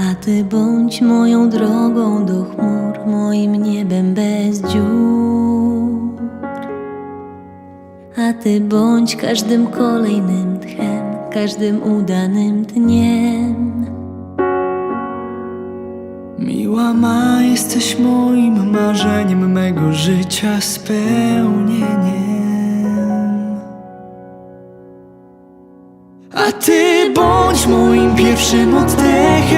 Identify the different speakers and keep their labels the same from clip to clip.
Speaker 1: A ty bądź
Speaker 2: moją drogą do chmur, moim niebem bez dziur. A ty bądź każdym kolejnym tchem, każdym udanym dniem.
Speaker 1: Miła ma, jesteś moim marzeniem, mego życia spełnieniem. A ty bądź moim pierwszym oddechem,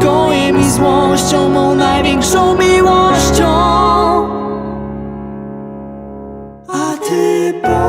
Speaker 1: depois.